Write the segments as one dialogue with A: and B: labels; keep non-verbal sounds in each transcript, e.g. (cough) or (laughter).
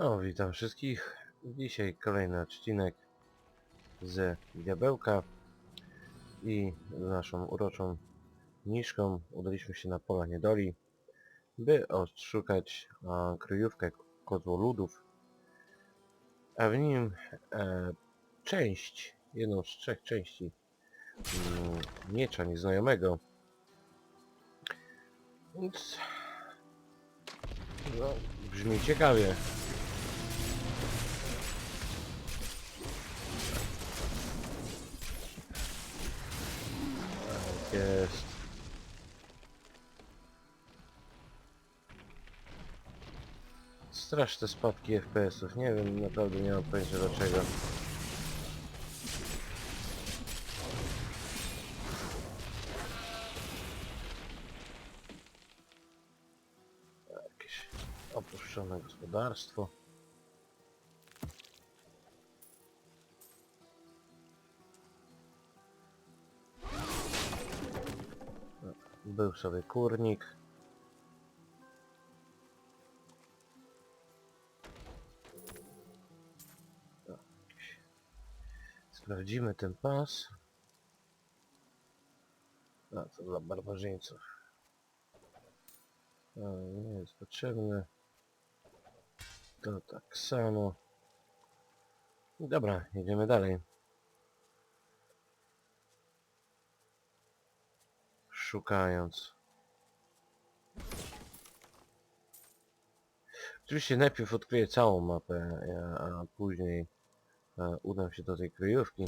A: O, witam wszystkich. Dzisiaj kolejny odcinek z Diabełka i z naszą uroczą Niszką udaliśmy się na pola niedoli, by odszukać a, kryjówkę kozłoludów, a w nim e, część, jedną z trzech części mm, miecza nieznajomego. Więc no, brzmi ciekawie. Jest. Straszne spadki FPS-ów. Nie wiem, naprawdę nie mam pojęcia dlaczego. Jakieś opuszczone gospodarstwo. Był sobie kurnik. Sprawdzimy ten pas. A, to dla barbarzyńców. A, nie jest potrzebne. To tak samo. Dobra, jedziemy dalej. Szukając. Oczywiście najpierw odkryję całą mapę, a, a później e, udam się do tej kryjówki.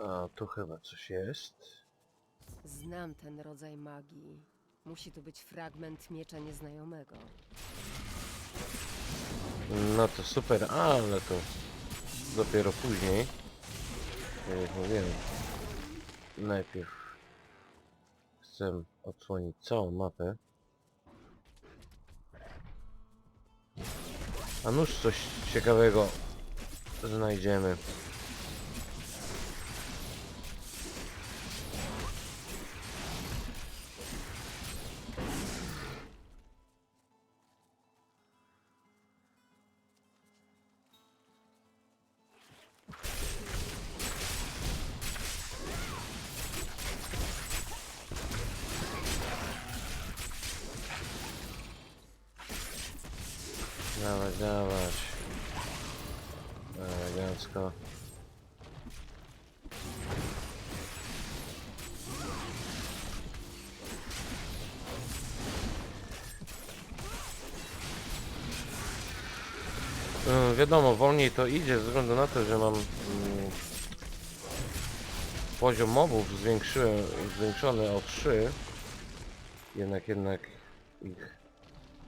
A: A tu chyba coś jest.
B: Znam ten rodzaj magii. Musi to być fragment miecza nieznajomego.
A: No to super, ale to dopiero później. Tak jak. Najpierw chcę odsłonić całą mapę. A nuż coś ciekawego znajdziemy. Dawać, dawać. Elegancko. Mm, Wiadomo, wolniej to idzie ze względu na to, że mam mm, poziom mobów zwiększyłem, zwiększony o 3. Jednak, jednak ich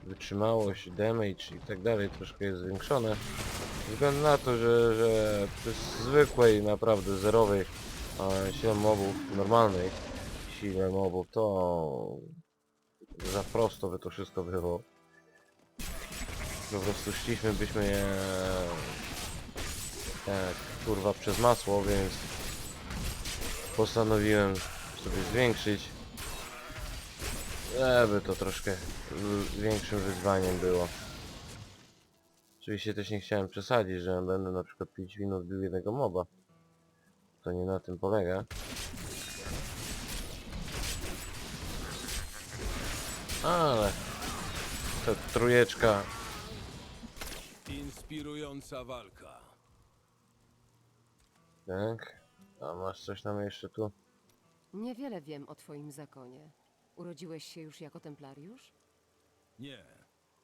A: wytrzymałość, damage i tak dalej troszkę jest zwiększone. Ze względu na to, że, że przy zwykłej, naprawdę zerowej e, sile mobów, normalnej sile mobów, to za prosto by to wszystko było. Po prostu szliśmy byśmy je tak kurwa przez masło, więc postanowiłem sobie zwiększyć żeby to troszkę w- większym wyzwaniem było. Oczywiście też nie chciałem przesadzić, że będę na przykład 5 minut bił jednego moba. To nie na tym polega. Ale ta trójeczka
C: Inspirująca walka.
A: tak. A masz coś tam jeszcze tu?
B: Niewiele wiem o twoim zakonie. Urodziłeś się już jako templariusz?
C: Nie.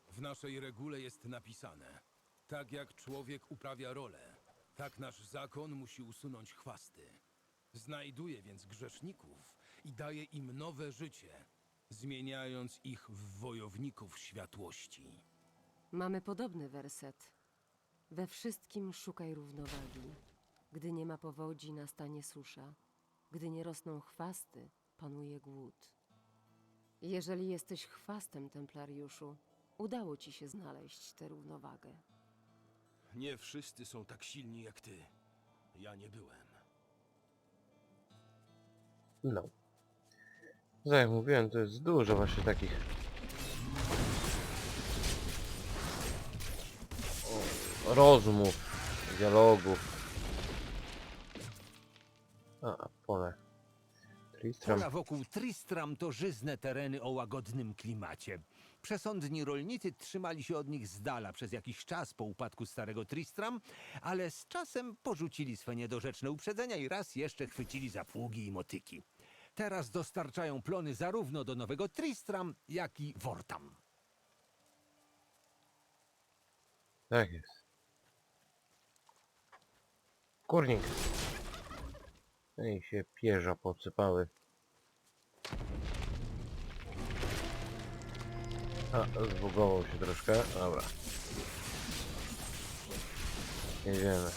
C: W naszej regule jest napisane: tak jak człowiek uprawia rolę, tak nasz zakon musi usunąć chwasty. Znajduje więc grzeszników i daje im nowe życie, zmieniając ich w wojowników światłości.
B: Mamy podobny werset. We wszystkim szukaj równowagi. Gdy nie ma powodzi, nastanie susza. Gdy nie rosną chwasty, panuje głód. Jeżeli jesteś chwastem, templariuszu, udało ci się znaleźć tę równowagę.
C: Nie wszyscy są tak silni jak ty. Ja nie byłem.
A: No. Tak jak mówiłem, to jest dużo właśnie takich... O, rozmów, dialogów. A, pole. Tristram.
D: Pola wokół Tristram to żyzne tereny o łagodnym klimacie. Przesądni rolnicy trzymali się od nich z dala przez jakiś czas po upadku starego Tristram, ale z czasem porzucili swe niedorzeczne uprzedzenia i raz jeszcze chwycili za pługi i motyki. Teraz dostarczają plony zarówno do nowego Tristram, jak i Wortam.
A: Tak jest. Kurnik. I się pierza posypały. A, zbugował się troszkę. Dobra. Jedziemy.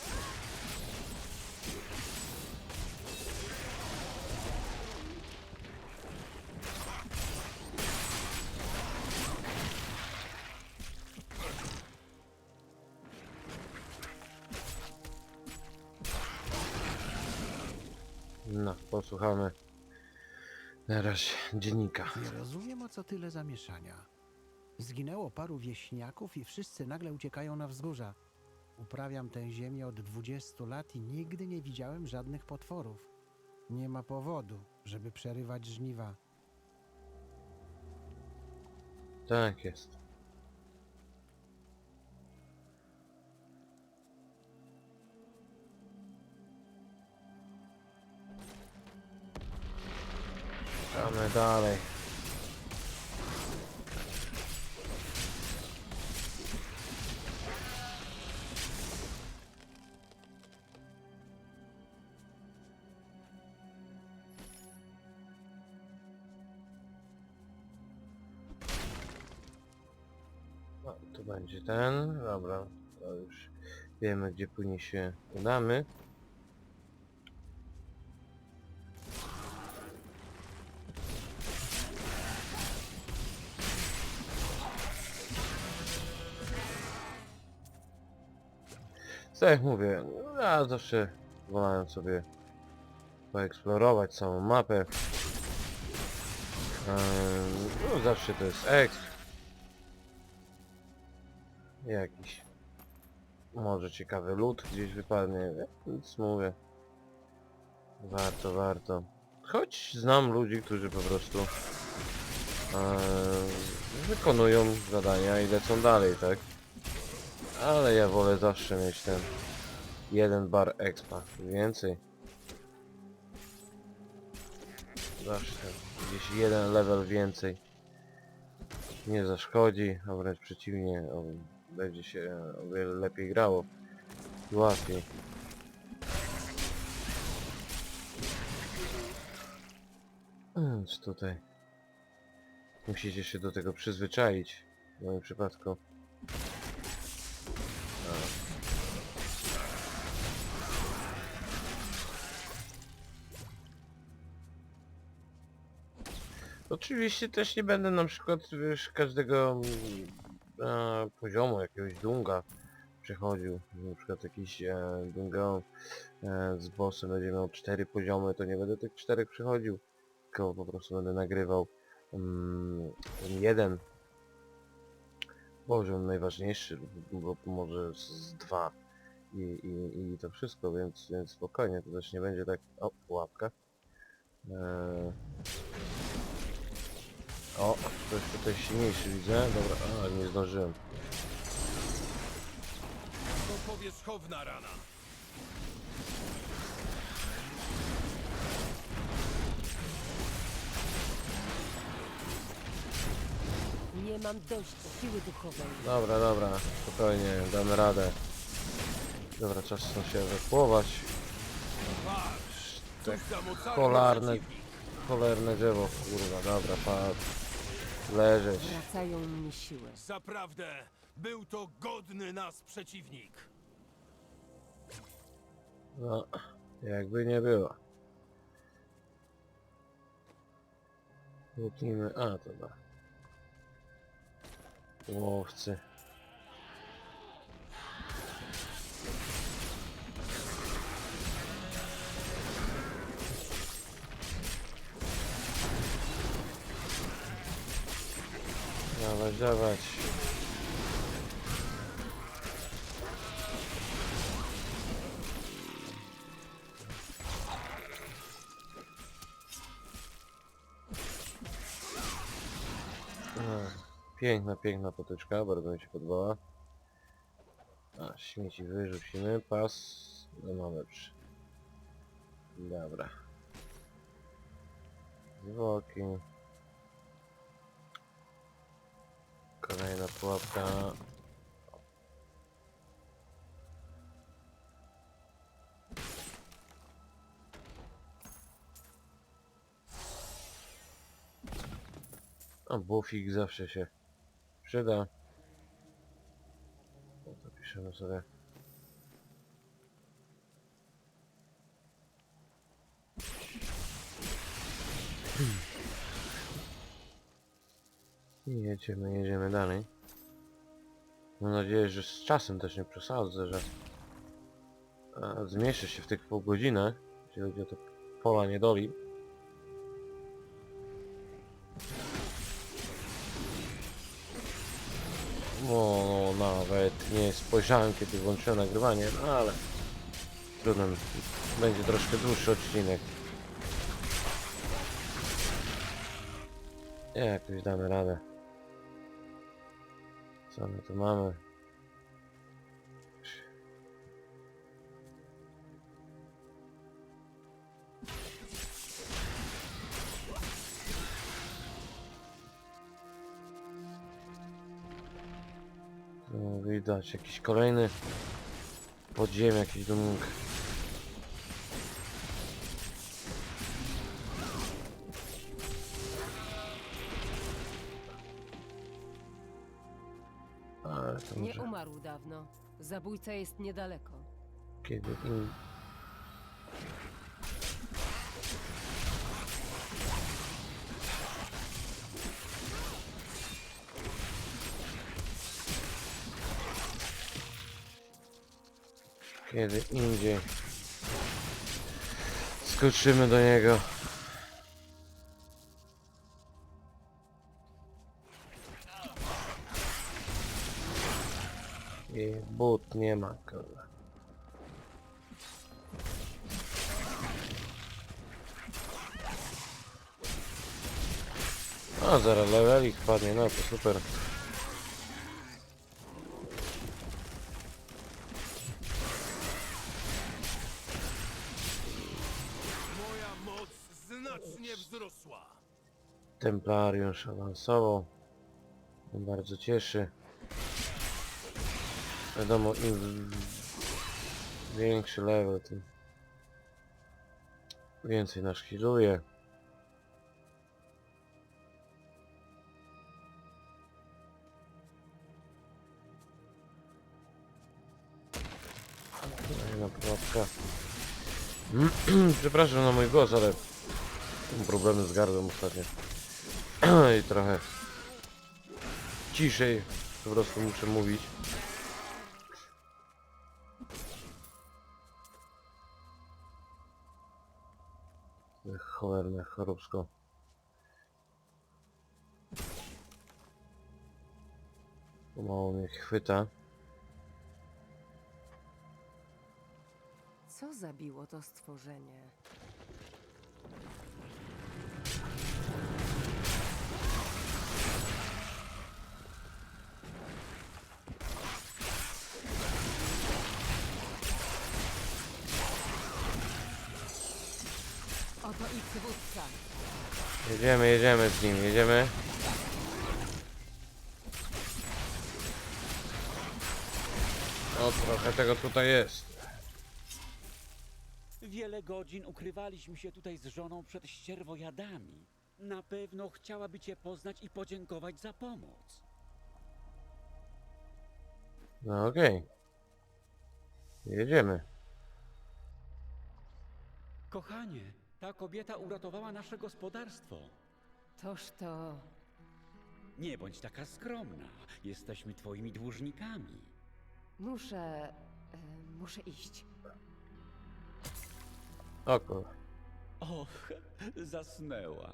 A: No, posłuchamy teraz dziennika.
E: Nie rozumiem, o co tyle zamieszania. Zginęło paru wieśniaków i wszyscy nagle uciekają na wzgórza. Uprawiam tę ziemię od 20 lat i nigdy nie widziałem żadnych potworów. Nie ma powodu, żeby przerywać żniwa.
A: Tak jest. Czekamy dalej. Będzie ten, dobra, to już wiemy gdzie później się udamy. Tak jak mówię, ja zawsze wolałem sobie poeksplorować całą mapę. Ehm, No zawsze to jest exp. Jakiś może ciekawy lód gdzieś wypadnie, więc mówię. Warto, warto. Choć znam ludzi, którzy po prostu e, wykonują zadania i lecą dalej, tak? Ale ja wolę zawsze mieć ten jeden bar expa. Więcej. Zawsze gdzieś jeden level więcej nie zaszkodzi, a wręcz przeciwnie, będzie się o wiele lepiej grało i łatwiej. Więc tutaj musicie się do tego przyzwyczaić w moim przypadku. Oczywiście też nie będę na przykład wiesz, każdego e, poziomu jakiegoś dunga przechodził. Na przykład jakiś e, e, z bossem będzie miał cztery poziomy, to nie będę tych czterech przechodził. Tylko po prostu będę nagrywał mm, jeden poziom najważniejszy, bo może z, z dwa i, i, i to wszystko, więc, więc spokojnie, to też nie będzie tak... O, pułapka. E, o, ktoś tutaj silniejszy widzę. Dobra, a nie zdążyłem.
C: To powierzchowna rana.
B: Nie mam dość siły duchowej.
A: Dobra, dobra, spokojnie, damy radę. Dobra, czas są się ewakuować.
C: Patrz, mocarny
A: cholarne, cholerne drzewo, kurwa, dobra, padł. Leżeć.
B: Wracają mi siły.
C: Zaprawdę, był to godny nas przeciwnik.
A: No, jakby nie było. Lutnimy, a to da. Łowcy. Dawać, dawać. No, piękna, piękna potyczka, bardzo mi się podobała. A, śmieci wyrzucimy, pas, no mamy przy... Dobra. Zwłoki. Pułapka. A bufik zawsze się przyda. No to piszemy sobie. I jedziemy, jedziemy dalej. Mam nadzieję, że z czasem też nie przesadzę, że e, zmieszczę się w tych pół godzinach, jeśli chodzi o te pola niedoli. No, no, nawet nie spojrzałem kiedy włączyłem nagrywanie, no ale trudno, będzie troszkę dłuższy odcinek. Jakoś damy radę. Co my tu mamy? Tu widać jakiś kolejny podziem, jakiś domek.
B: Zabójca jest niedaleko.
A: kiedy. Kiedy indziej skoczymy do niego. Kurwa. A, zaraz levelik wpadnie, no to super.
C: Moja moc znacznie wzrosła.
A: Templariusz awansował. Bardzo cieszy. Wiadomo, im większy level, tym więcej nas healuje. Kolejna pułapka. (clears throat) Przepraszam na mój głos, ale mam problemy z gardłem ostatnio. (clears throat) I trochę ciszej po prostu muszę mówić. Cholerne choróbsko. Pomału mnie chwyta.
B: Co zabiło to stworzenie?
A: Jedziemy, jedziemy z nim, jedziemy. O, trochę tego tutaj jest.
F: Wiele godzin ukrywaliśmy się tutaj z żoną przed ścierwojadami. Na pewno chciałaby cię poznać i podziękować za pomoc.
A: No okej. Jedziemy.
F: Kochanie, ta kobieta uratowała nasze gospodarstwo.
B: Toż to.
F: Nie bądź taka skromna. Jesteśmy twoimi dłużnikami.
B: Muszę. E, muszę iść.
A: Oko.
F: Och, zasnęła.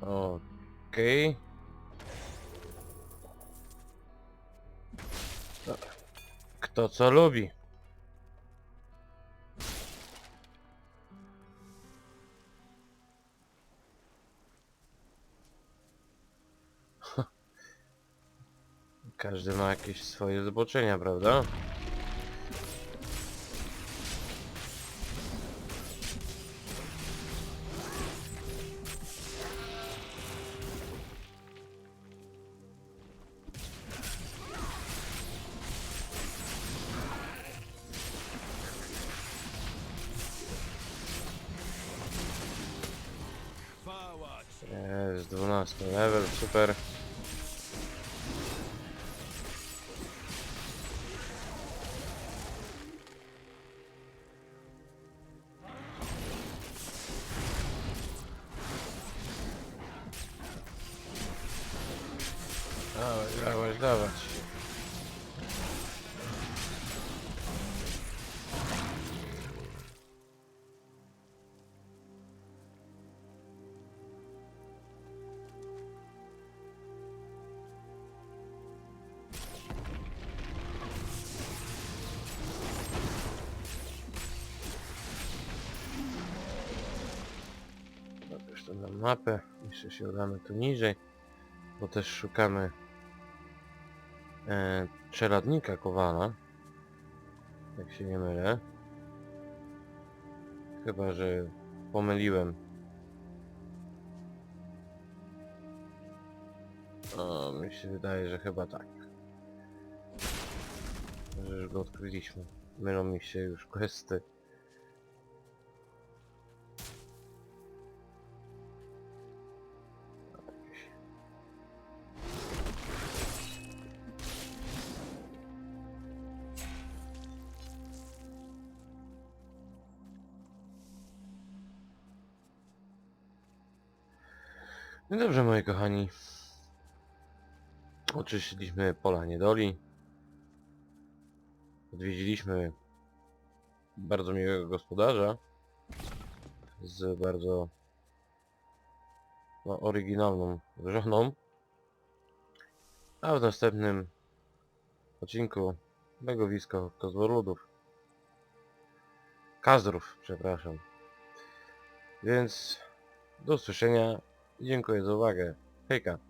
A: Okej. Kto co lubi? Każdy ma jakieś swoje zboczenia, prawda? Jest 12 level, super. To na mapę. Jeszcze się udamy tu niżej. Bo też szukamy e, czeladnika Kowala. Jak się nie mylę. Chyba, że pomyliłem. O, mi się wydaje, że chyba tak. Że już go odkryliśmy. Mylą mi się już questy. No dobrze, moi kochani. Oczyściliśmy pola niedoli. Odwiedziliśmy bardzo miłego gospodarza z bardzo no, oryginalną żoną. A w następnym odcinku Begowisko Kozłoludów. Kazrów, przepraszam. Więc do usłyszenia dziękuję za uwagę. Hejka.